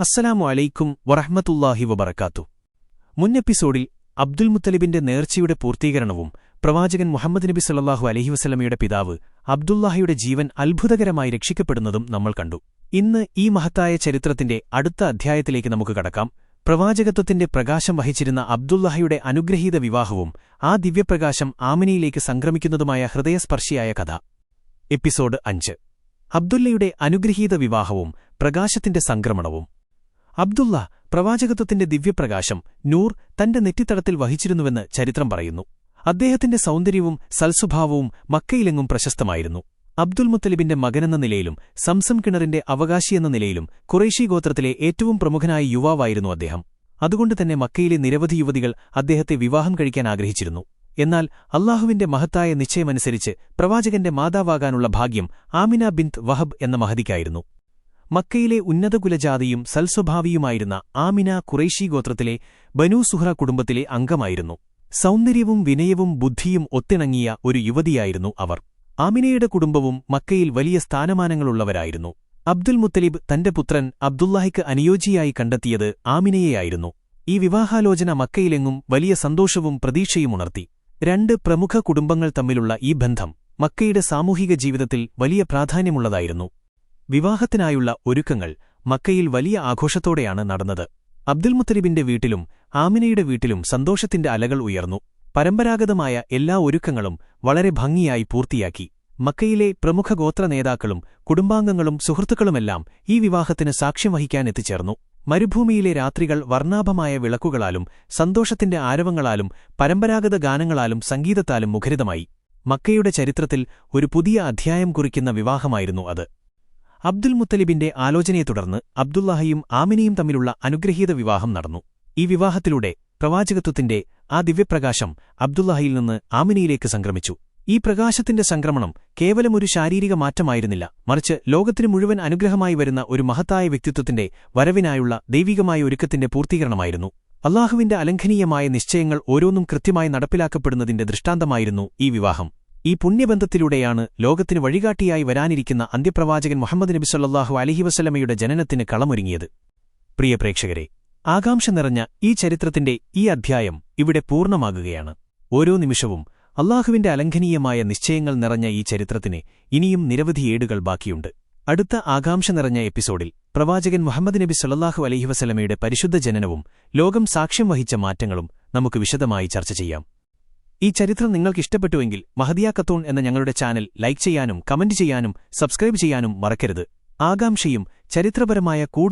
അസ്സലാമു അലൈക്കും വറഹ്മത്തുള്ളാഹി വബറക്കാത്തു മുൻ എപ്പിസോഡിൽ അബ്ദുൽ മുത്തലിബിന്റെ നേർച്ചയുടെ പൂർത്തീകരണവും പ്രവാചകൻ മുഹമ്മദ് നബി സല്ലാഹു അലഹി വസ്ലമയുടെ പിതാവ് അബ്ദുല്ലാഹിയുടെ ജീവൻ അത്ഭുതകരമായി രക്ഷിക്കപ്പെടുന്നതും നമ്മൾ കണ്ടു. ഇന്ന് ഈ മഹത്തായ ചരിത്രത്തിന്റെ അടുത്ത അധ്യായത്തിലേക്ക് നമുക്ക് കടക്കാം. പ്രവാചകത്വത്തിന്റെ പ്രകാശം വഹിച്ചിരുന്ന അബ്ദുല്ലാഹയുടെ അനുഗ്രഹീത വിവാഹവും ആ ദിവ്യപ്രകാശം ആമിനയിലേക്ക് സംക്രമിക്കുന്നതുമായ ഹൃദയസ്പർശിയായ കഥ. എപ്പിസോഡ് അഞ്ച്. അബ്ദുല്ലയുടെ അനുഗ്രഹീത വിവാഹവും പ്രകാശത്തിന്റെ സംക്രമണവും. അബ്ദുള്ള പ്രവാചകത്വത്തിന്റെ ദിവ്യപ്രകാശം നൂർ തന്റെ നെറ്റിത്തടത്തിൽ വഹിച്ചിരുന്നുവെന്ന് ചരിത്രം പറയുന്നു. അദ്ദേഹത്തിന്റെ സൗന്ദര്യവും സൽസ്വഭാവവും മക്കയിലെങ്ങും പ്രശസ്തമായിരുന്നു. അബ്ദുൽ മുത്തലിബിന്റെ മകനെന്ന നിലയിലും സംസം കിണറിന്റെ അവകാശിയെന്ന നിലയിലും കുറേശി ഗോത്രത്തിലെ ഏറ്റവും പ്രമുഖനായ യുവാവായിരുന്നു അദ്ദേഹം. അതുകൊണ്ട് തന്നെ മക്കയിലെ നിരവധി യുവതികൾ അദ്ദേഹത്തെ വിവാഹം കഴിക്കാൻ ആഗ്രഹിച്ചിരുന്നു. എന്നാൽ അള്ളാഹുവിന്റെ മഹത്തായ നിശ്ചയമനുസരിച്ച് പ്രവാചകന്റെ മാതാവാകാനുള്ള ഭാഗ്യം ആമിന ബിന്ത് വഹബ് എന്ന മഹതിക്കായിരുന്നു. മക്കയിലെ ഉന്നതകുലജാതിയും സൽസ്വഭാവിയുമായിരുന്ന ആമിന കുറേശി ഗോത്രത്തിലെ ബനൂ സുഹ്ര കുടുംബത്തിലെ അംഗമായിരുന്നു. സൗന്ദര്യവും വിനയവും ബുദ്ധിയും ഒത്തിണങ്ങിയ ഒരു യുവതിയായിരുന്നു അവർ. ആമിനയുടെ കുടുംബവും മക്കയിൽ വലിയ സ്ഥാനമാനങ്ങളുള്ളവരായിരുന്നു. അബ്ദുൽ മുത്തലിബ് തന്റെ പുത്രൻ അബ്ദുല്ലാഹിക്ക് അനുയോജ്യയായി കണ്ടെത്തിയത് ആമിനയെയായിരുന്നു. ഈ വിവാഹാലോചന മക്കയിലെങ്ങും വലിയ സന്തോഷവും പ്രതീക്ഷയും ഉണർത്തി. രണ്ട് പ്രമുഖ കുടുംബങ്ങൾ തമ്മിലുള്ള ഈ ബന്ധം മക്കയുടെ സാമൂഹിക ജീവിതത്തിൽ വലിയ പ്രാധാന്യമുള്ളതായിരുന്നു. വിവാഹത്തിനായുള്ള ഒരുക്കങ്ങൾ മക്കയിൽ വലിയ ആഘോഷത്തോടെയാണ് നടന്നത്. അബ്ദുൽ മുത്തലിബിന്റെ വീട്ടിലും ആമിനയുടെ വീട്ടിലും സന്തോഷത്തിന്റെ അലകൾ ഉയർന്നു. പരമ്പരാഗതമായ എല്ലാ ഒരുക്കങ്ങളും വളരെ ഭംഗിയായി പൂർത്തിയാക്കി. മക്കയിലെ പ്രമുഖ ഗോത്ര നേതാക്കളും കുടുംബാംഗങ്ങളും സുഹൃത്തുക്കളുമെല്ലാം ഈ വിവാഹത്തിന് സാക്ഷ്യം വഹിക്കാൻ എത്തിച്ചേർന്നു. മരുഭൂമിയിലെ രാത്രികൾ വർണാഭമായ വിളക്കുകളാലും സന്തോഷത്തിന്റെ ആരവങ്ങളാലും പരമ്പരാഗത ഗാനങ്ങളാലും സംഗീതത്താലും മുഖരിതമായി. മക്കയുടെ ചരിത്രത്തിൽ ഒരു പുതിയ അധ്യായം കുറിക്കുന്ന വിവാഹമായിരുന്നു അത്. അബ്ദുൽ മുത്തലിബിന്റെ ആലോചനയെ തുടർന്ന് അബ്ദുല്ലാഹയും ആമിനയും തമ്മിലുള്ള അനുഗ്രഹീത വിവാഹം നടന്നു. ഈ വിവാഹത്തിലൂടെ പ്രവാചകത്വത്തിന്റെ ആ ദിവ്യപ്രകാശം അബ്ദുല്ലാഹയിൽ നിന്ന് ആമിനയിലേക്ക് സംക്രമിച്ചു. ഈ പ്രകാശത്തിന്റെ സംക്രമണം കേവലം ഒരു ശാരീരിക മാറ്റമായിരുന്നില്ല. മറിച്ച് ലോകത്തിനു മുഴുവൻ അനുഗ്രഹമായി വരുന്ന ഒരു മഹത്തായ വ്യക്തിത്വത്തിന്റെ വരവിനായുള്ള ദൈവികമായ ഒരുക്കത്തിന്റെ പൂർത്തീകരണമായിരുന്നു. അള്ളാഹുവിന്റെ അലംഘനീയമായ നിശ്ചയങ്ങൾ ഓരോന്നും കൃത്യമായി നടപ്പിലാക്കപ്പെടുന്നതിന്റെ ദൃഷ്ടാന്തമായിരുന്നു ഈ വിവാഹം. ഈ പുണ്യബന്ധത്തിലൂടെയാണ് ലോകത്തിന് വഴികാട്ടിയായി വരാനിരിക്കുന്ന അന്ത്യപ്രവാചകൻ മുഹമ്മദ് നബി സല്ലാഹു അലഹി വസ്ലമയുടെ ജനനത്തിന് കളമൊരുങ്ങിയത്. പ്രിയ പ്രേക്ഷകരെ ആകാംക്ഷ നിറഞ്ഞ ഈ ചരിത്രത്തിന്റെ ഈ അധ്യായം ഇവിടെ പൂർണമാകുകയാണ്. ഓരോ നിമിഷവും അള്ളാഹുവിന്റെ അലംഘനീയമായ നിശ്ചയങ്ങൾ നിറഞ്ഞ ഈ ചരിത്രത്തിന് ഇനിയും നിരവധി ഏടുകൾ ബാക്കിയുണ്ട്. അടുത്ത ആകാംക്ഷ നിറഞ്ഞ എപ്പിസോഡിൽ പ്രവാചകൻ മുഹമ്മദ് നബി സല്ലാഹു അലഹി വസലമയുടെ പരിശുദ്ധ ജനനവും ലോകം സാക്ഷ്യം വഹിച്ച മാറ്റങ്ങളും നമുക്ക് വിശദമായി ചർച്ച ചെയ്യാം. ഈ ചരിത്രം നിങ്ങൾക്ക് ഇഷ്ടപ്പെട്ടുവെങ്കിൽ മഹദിയ കത്തോൺ എന്ന ഞങ്ങളുടെ ചാനൽ ലൈക്ക് ചെയ്യാനും കമന്റ് ചെയ്യാനും സബ്സ്ക്രൈബ് ചെയ്യാനും മറക്കരുത്. ആകാംക്ഷയും ചരിത്രപരമായ കൂടുതൽ